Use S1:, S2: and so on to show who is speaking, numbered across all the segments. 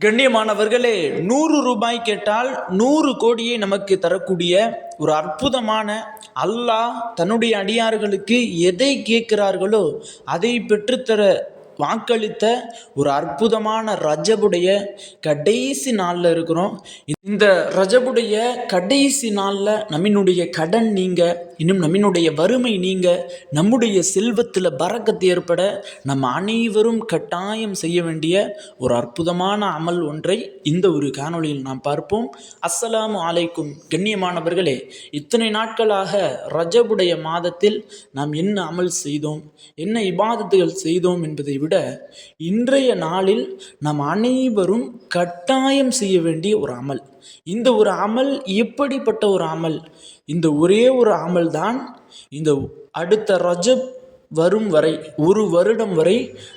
S1: கண்ணியமானவர்களே நூறு ரூபாய் கேட்டால் நூறு கோடியை நமக்கு தரக்கூடிய ஒரு அற்புதமான அல்லாஹ் தன்னுடைய அடியார்களுக்கு எதை கேட்கிறார்களோ அதை பெற்றுத்தர வாக்களித்த ஒரு அற்புதமான ரஜபுடைய கடைசி நாளில் இருக்கிறோம். இந்த ரஜபுடைய கடைசி நாளில் நம்மினுடைய கடன் நீங்கள் இன்னும் நம்மினுடைய வறுமை நீங்க நம்முடைய செல்வத்தில் பறக்கத்து ஏற்பட நம்ம அனைவரும் கட்டாயம் செய்ய வேண்டிய ஒரு அற்புதமான அமல் ஒன்றை இந்த ஒரு காணொளியில் நாம் பார்ப்போம். அஸ்ஸலாமு அலைக்கும் கண்ணியமானவர்களே இத்தனை நாட்களாக ரஜபுடைய மாதத்தில் நாம் என்ன அமல் செய்தோம் என்ன இபாதத்துகள் செய்தோம் என்பதை விட இன்றைய நாளில் நாம் அனைவரும் கட்டாயம் செய்ய வேண்டிய ஒரு அமல். இந்த ஒரு அமல் எப்படிப்பட்ட ஒரு அமல். இந்த ஒரே ஒரு அமல் தான் இந்த அடுத்த ரஜப் வரும் வரை ஒரு வருடம் வரை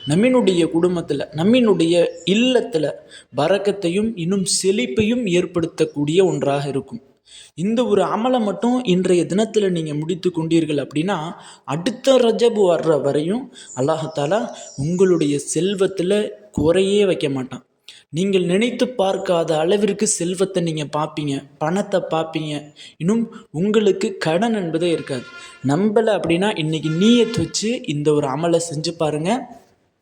S1: நம்மினுடைய குடும்பத்தில் நம்மினுடைய இல்லத்தில் பறக்கத்தையும் இன்னும் செழிப்பையும் ஏற்படுத்தக்கூடிய ஒன்றாக இருக்கும். இந்த ஒரு அமலை மட்டும் இன்றைய தினத்தில் நீங்கள் முடித்து கொண்டீர்கள் அப்படின்னா அடுத்த ரஜபு வர்ற வரையும் அல்லாஹாலா உங்களுடைய செல்வத்தில் குறையே வைக்க மாட்டான். நீங்கள் நினைத்து பார்க்காத அளவிற்கு செல்வத்தை நீங்கள் பார்ப்பீங்க பணத்தை பார்ப்பீங்க இன்னும் உங்களுக்கு கடன் என்பதே இருக்காது. நம்பலை அப்படின்னா இன்றைக்கி நீயத்து வச்சு இந்த ஒரு அமலை செஞ்சு பாருங்கள்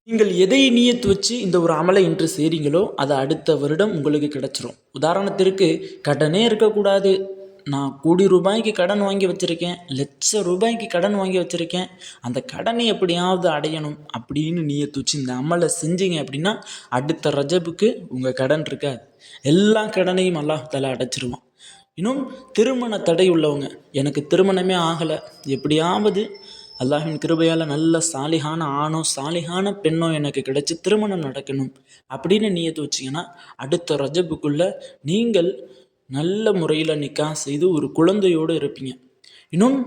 S1: நீங்கள் எதை நீயத்து வச்சு இந்த ஒரு அமலை இன்று செய்கிறீங்களோ அது அடுத்த வருடம் உங்களுக்கு கிடச்சிரும். உதாரணத்திற்கு கடனே இருக்கக்கூடாது. நான் கோடி ரூபாய்க்கு கடன் வாங்கி வச்சுருக்கேன் லட்ச ரூபாய்க்கு கடன் வாங்கி வச்சுருக்கேன் அந்த கடனை எப்படியாவது அடையணும் அப்படின்னு நீயத்து தூச்சி இந்த அமலை செஞ்சீங்க அப்படின்னா அடுத்த ரஜபுக்கு உங்கள் கடன் இருக்காது. எல்லா கடனையும் அல்லாஹ் தலா அடைச்சிருவான். இன்னும் திருமண தடை உள்ளவங்க எனக்கு திருமணமே ஆகலை. எப்படியாவது அல்லாஹின் கிருபையால் நல்ல சாலிகான ஆணோ சாலிகான பெண்ணோ எனக்கு கிடைச்சி திருமணம் நடக்கணும் அப்படின்னு நீயத்து வச்சிங்கன்னா அடுத்த ரஜபுக்குள்ளே நீங்கள் நல்ல முறையில் நிக்கா செய்து ஒரு குழந்தையோடு இருப்பீங்க. இன்னும்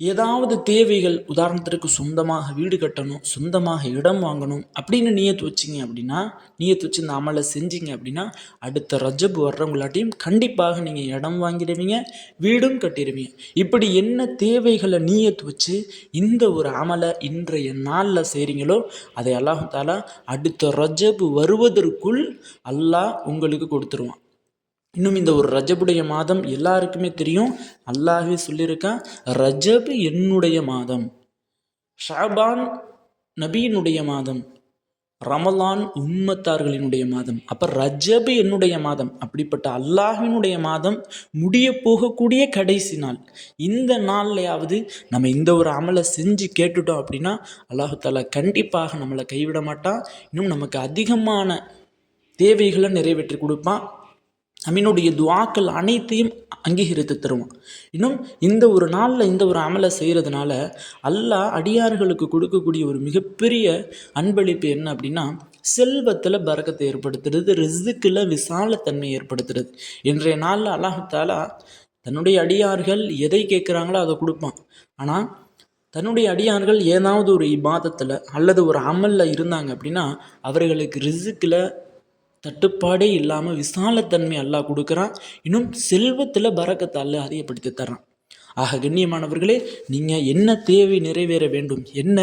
S1: ஏதாவது தேவைகள் உதாரணத்திற்கு சொந்தமாக வீடு கட்டணும் சொந்தமாக இடம் வாங்கணும் அப்படின்னு நீயத்து வச்சிங்க அப்படின்னா நீயத்து வச்சு இந்த அமலை செஞ்சீங்க அப்படின்னா அடுத்த ரஜப் வர்றவங்களாட்டியும் கண்டிப்பாக நீங்கள் இடம் வாங்கிடுவீங்க வீடும் கட்டிடுவீங்க. இப்படி என்ன தேவைகளை நீயத்து வச்சு இந்த ஒரு அமலை இன்றைய நாளில் செய்கிறீங்களோ அதை அல்லாஹாலா அடுத்த ரஜப் வருவதற்குள் அல்லாஹ் உங்களுக்கு கொடுத்துருவான். இன்னும் இந்த ஒரு ரஜபுடைய மாதம் எல்லாருக்குமே தெரியும். அல்லாஹே சொல்லியிருக்கான் ரஜப் என்னுடைய மாதம் ஷாபான் நபியினுடைய மாதம் ரமலான் உம்மத்தார்களினுடைய மாதம். அப்போ ரஜபு என்னுடைய மாதம்? அப்படிப்பட்ட அல்லாஹினுடைய மாதம் முடிய போகக்கூடிய கடைசி நாள். இந்த நாள்லையாவது நம்ம இந்த ஒரு அமலை செஞ்சு கேட்டுட்டோம் அப்படின்னா அல்லாஹாலா கண்டிப்பாக நம்மளை கைவிட மாட்டான். இன்னும் நமக்கு அதிகமான தேவைகளை நிறைவேற்றி கொடுப்பான். நம்மினுடைய துவாக்கள் அனைத்தையும் அங்கீகரித்து தருவான். இன்னும் இந்த ஒரு நாளில் இந்த ஒரு அமலை செய்கிறதுனால அல்லாஹ் அடியார்களுக்கு கொடுக்கக்கூடிய ஒரு மிகப்பெரிய அன்பளிப்பு என்ன அப்படின்னா செல்வத்தில் பறக்கத்தை ஏற்படுத்துறது ரிசுக்கில் விசாலத்தன்மை ஏற்படுத்துறது. இன்றைய நாளில் அல்லாஹாலா தன்னுடைய அடியார்கள் எதை கேட்குறாங்களோ அதை கொடுப்பான். ஆனால் தன்னுடைய அடியார்கள் ஏதாவது ஒரு இபாதத்தில் அல்லது ஒரு அமலில் இருந்தாங்க அப்படின்னா அவர்களுக்கு ரிசுக்கில் தட்டுப்பாடே இல்லாமல் விசாலத்தன்மை அல்லாஹ் கொடுக்குறான். இன்னும் செல்வத்தில் பறக்கத்தை அல்ல அதிகப்படுத்தி தர்றான். ஆக கண்ணியமானவர்களே நீங்கள் என்ன தேவை நிறைவேற வேண்டும் என்ன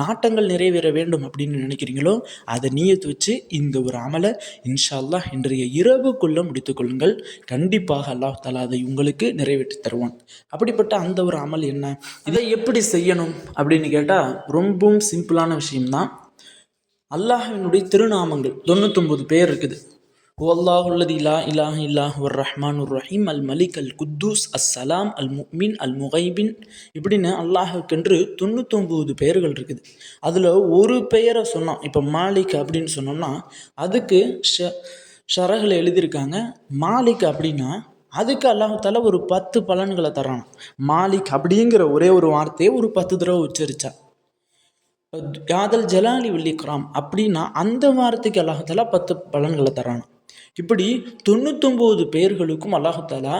S1: நாட்டங்கள் நிறைவேற வேண்டும் அப்படின்னு நினைக்கிறீங்களோ அதை நீயத்து வச்சு இந்த ஒரு அமலை இன்ஷால்லா இன்றைய இரவுக்குள்ளே முடித்துக்கொள்ளுங்கள் கண்டிப்பாக அல்லாஹ் தலா அதை உங்களுக்கு நிறைவேற்றி தருவான். அப்படிப்பட்ட அந்த ஒரு அமல் என்ன? இதை எப்படி செய்யணும் அப்படின்னு கேட்டால் ரொம்பவும் சிம்பிளான விஷயம்தான். அல்லாஹினுடைய திருநாமங்கள். தொண்ணூத்தொம்பது பேர் இருக்குது. ஓல்லாஹுல்லதி இலா இலாஹ் இல்லாஹ் ஒரு ரஹ்மான் உர் ரஹீம் அல் மலிக் அல் குத்தூஸ் அஸ் சலாம் அல் முக்மின் அல் முகைபின் இப்படின்னு அல்லாஹுக்கென்று தொண்ணூத்தொம்பது பெயர்கள் இருக்குது. அதில் ஒரு பெயரை சொன்னோம் இப்போ மாலிக் அப்படின்னு சொன்னோம்னா அதுக்கு ஷ ஷரகில் எழுதியிருக்காங்க. மாலிக் அப்படின்னா அதுக்கு அல்லாஹால ஒரு பத்து பலன்களை தரான் மாலிக் அப்படிங்கிற ஒரே ஒரு வார்த்தையை ஒரு பத்து தடவை உச்சரித்தான் யாதல் ஜலாலி வல்லிக்ராம் அப்படின்னா அந்த வாரத்துக்கு அல்லாஹாலா பத்து பலன்களை தரானா இப்படி தொண்ணூத்தொம்பது பேர்களுக்கும் அல்லாஹாலா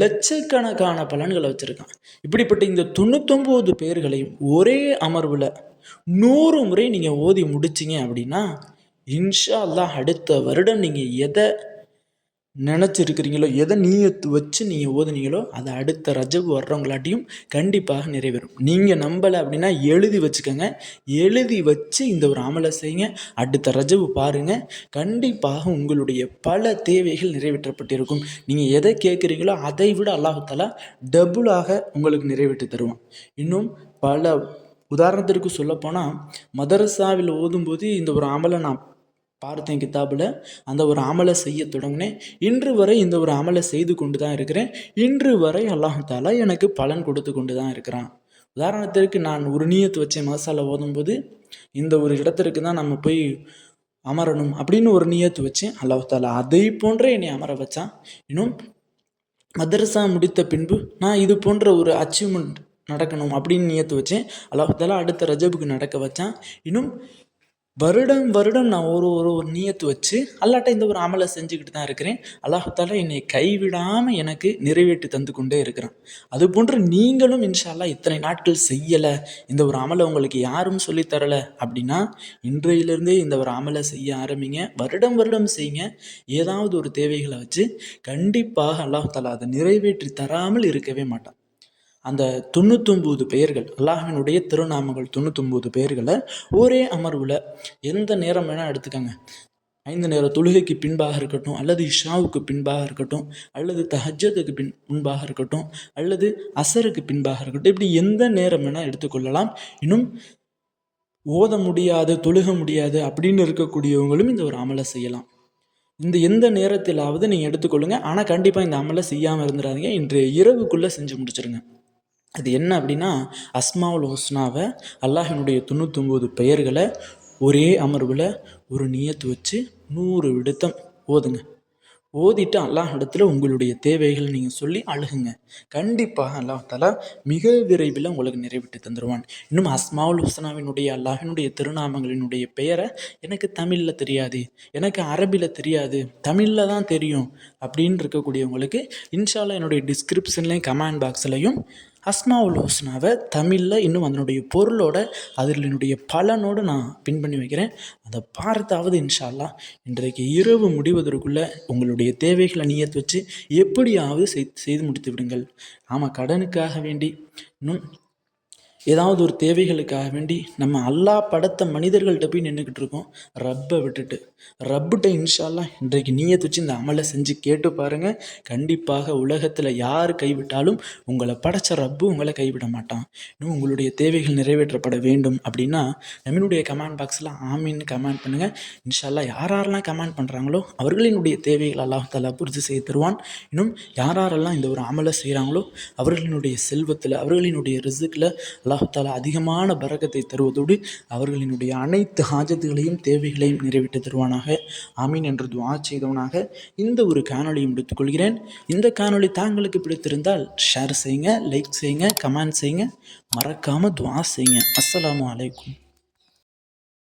S1: லட்சக்கணக்கான பலன்களை வச்சுருக்கான். இப்படிப்பட்ட இந்த தொண்ணூத்தொம்பது பேர்களையும் ஒரே அமர்வில் நூறு முறை நீங்கள் ஓதி முடிச்சிங்க அப்படின்னா இன்ஷா அல்லாஹ் அடுத்த வருடம் நீங்கள் எதை நினச்சிருக்கிறீங்களோ எதை நீயத்து வச்சு நீங்கள் ஓதுனீங்களோ அது அடுத்த ரஜபு வர்றவங்களாட்டியும் கண்டிப்பாக நிறைவேறும். நீங்கள் நம்பலை அப்படின்னா எழுதி வச்சுக்கோங்க. எழுதி வச்சு இந்த ஒரு அமலை செய்யுங்க. அடுத்த ரஜபு பாருங்கள் கண்டிப்பாக உங்களுடைய பல தேவைகள் நிறைவேற்றப்பட்டிருக்கும். நீங்கள் எதை கேட்குறீங்களோ அதை விட அல்லாஹாலா டபுளாக உங்களுக்கு நிறைவேற்றி தருவான். இன்னும் பல உதாரணத்திற்கு சொல்லப்போனால் மதரசாவில் ஓதும்போது இந்த ஒரு அமலை நான் பார்த்தேன் கித்தாபில் அந்த ஒரு அமலை செய்ய தொடங்கினேன். இன்று வரை இந்த ஒரு அமலை செய்து கொண்டு தான் இருக்கிறேன். இன்று வரை அல்லாஹு எனக்கு பலன் கொடுத்து கொண்டு தான் இருக்கிறான். உதாரணத்திற்கு நான் ஒரு நீயத்து வச்சேன் மசாலா ஓதும்போது இந்த ஒரு இடத்திற்கு தான் நம்ம போய் அமரணும் அப்படின்னு ஒரு நியத்து வச்சேன் அல்லாஹ் அதை போன்றே என்னை அமர வச்சான். இன்னும் மதரசா முடித்த பின்பு நான் இது போன்ற ஒரு அச்சீவ்மெண்ட் நடக்கணும் அப்படின்னு நியத்து வச்சேன். அல்லாஹ் அடுத்த ரஜபுக்கு நடக்க வச்சான். இன்னும் வருடம் வருடம் நான் ஒரு ஒரு ஒரு நியத்து வச்சு அல்லாட்ட இந்த ஒரு அமலை செஞ்சுக்கிட்டு தான் இருக்கிறேன். அல்லாஹால என்னை கைவிடாமல் எனக்கு நிறைவேற்றி தந்து கொண்டே இருக்கிறான். அது போன்று நீங்களும் இன்ஷால்லா இத்தனை நாட்கள் செய்யலை இந்த ஒரு அமலை உங்களுக்கு யாரும் சொல்லித் தரலை அப்படின்னா இன்றையிலிருந்தே இந்த ஒரு அமலை செய்ய ஆரம்பிங்க. வருடம் வருடம் செய்யுங்க ஏதாவது ஒரு தேவைகளை வச்சு கண்டிப்பாக அல்லாஹாலா அதை நிறைவேற்றி தராமல் இருக்கவே மாட்டான். அந்த தொண்ணூத்தொம்பது பெயர்கள் அல்லாஹினுடைய திருநாமங்கள் தொண்ணூத்தொம்பது பெயர்களை ஒரே அமர்வில் எந்த நேரம் வேணால் எடுத்துக்கோங்க. ஐந்து நேர தொழுகைக்கு பின்பாக இருக்கட்டும் அல்லது இஷாவுக்கு பின்பாக இருக்கட்டும் அல்லது தஹஜத்துக்கு பின் முன்பாக இருக்கட்டும் அல்லது அசருக்கு பின்பாக இருக்கட்டும் இப்படி எந்த நேரம் வேணால் எடுத்துக்கொள்ளலாம். இன்னும் ஓத முடியாது தொழுக முடியாது அப்படின்னு இருக்கக்கூடியவங்களும் இந்த ஒரு அமலை செய்யலாம். இந்த எந்த நேரத்திலாவது நீங்கள் எடுத்துக்கொள்ளுங்க. ஆனால் கண்டிப்பாக இந்த அமலை செய்யாமல் இருந்துடாதீங்க இன்றைய இரவுக்குள்ளே செஞ்சு முடிச்சிருங்க. அது என்ன அப்படின்னா அஸ்மாவுல் ஹுஸ்னாவை அல்லாஹினுடைய தொண்ணூத்தொம்பது பெயர்களை ஒரே அமர்வில் ஒரு நியத்து வச்சு நூறு விடுத்தம் ஓதுங்க. ஓதிட்டு அல்லாஹ் இடத்துல உங்களுடைய தேவைகள் நீங்கள் சொல்லி அழுகுங்க. கண்டிப்பாக அல்லாஹ் தாலா மிக விரைவில் உங்களுக்கு நிறைவிட்டு தந்துடுவான் இன்னும் அஸ்மாவுல் ஹுஸ்னாவினுடைய அல்லாஹினுடைய திருநாமங்களினுடைய பெயரை எனக்கு தமிழில் தெரியாது எனக்கு அரபியில் தெரியாது தமிழில் தான் தெரியும் அப்படின்னு இருக்கக்கூடியவங்களுக்கு இன்ஷால்லா என்னுடைய டிஸ்கிரிப்ஷன்லேயும் கமெண்ட் பாக்ஸ்லையும் அஸ்மாவுல் ஹுஸ்னாவை தமிழில் இன்னும் அதனுடைய பொருளோட அதனுடைய பலனோடு நான் பின் பண்ணி வைக்கிறேன். அதை பார்த்தாவது இன்ஷா அல்லாஹ் இன்றைக்கு இரவு முடிவதற்குள்ளே உங்களுடைய தேவைகளை நியத்து வச்சு எப்படியாவது செய்து முடித்து விடுங்கள். ஆமாம் கடனுக்காக வேண்டி. இன்னும் ஏதாவது ஒரு தேவைகளுக்காக வேண்டி நம்ம அல்லாஹ் படைத்த மனிதர்கள்ட்ட போய் நின்றுக்கிட்டு இருக்கோம். ரப்பை விட்டுட்டு. ரப்புட்ட இன்ஷால்லா இன்றைக்கு நீயத்து வச்சு இந்த அமலை செஞ்சு கேட்டு பாருங்கள் கண்டிப்பாக உலகத்தில் யார் கைவிட்டாலும் உங்களை படைச்ச ரப்பு உங்களை கைவிட மாட்டான். இன்னும் உங்களுடைய தேவைகள் நிறைவேற்றப்பட வேண்டும் அப்படின்னா நம்மளுடைய கமெண்ட் பாக்ஸில் ஆமின்னு கமெண்ட் பண்ணுங்கள் இன்ஷால்லா யார் யாரெல்லாம் கமெண்ட் பண்ணுறாங்களோ அவர்களினுடைய தேவைகள் அல்லாஹாலா புரிஞ்சு செய்து தருவான். இன்னும் யார் யாரெல்லாம் இந்த ஒரு அமலை செய்கிறாங்களோ அவர்களினுடைய செல்வத்தில் அவர்களினுடைய ரிசுக்கில் அல்லாஹாலா அதிகமான பரக்கத்தை தருவதோடு அவர்களினுடைய அனைத்து ஹாஜத்துகளையும் தேவைகளையும் நிறைவேற்றி தருவானாக. ஆமீன் என்று துவா செய்தவனாக இந்த ஒரு காணொலியை முடித்துக்கொள்கிறேன் இந்த காணொளி தாங்களுக்கு பிடித்திருந்தால் ஷேர் செய்யுங்க லைக் செய்யுங்க கமெண்ட் செய்யுங்க. மறக்காமல் துவா செய்யுங்க. அஸ்ஸலாமு வலைக்கும்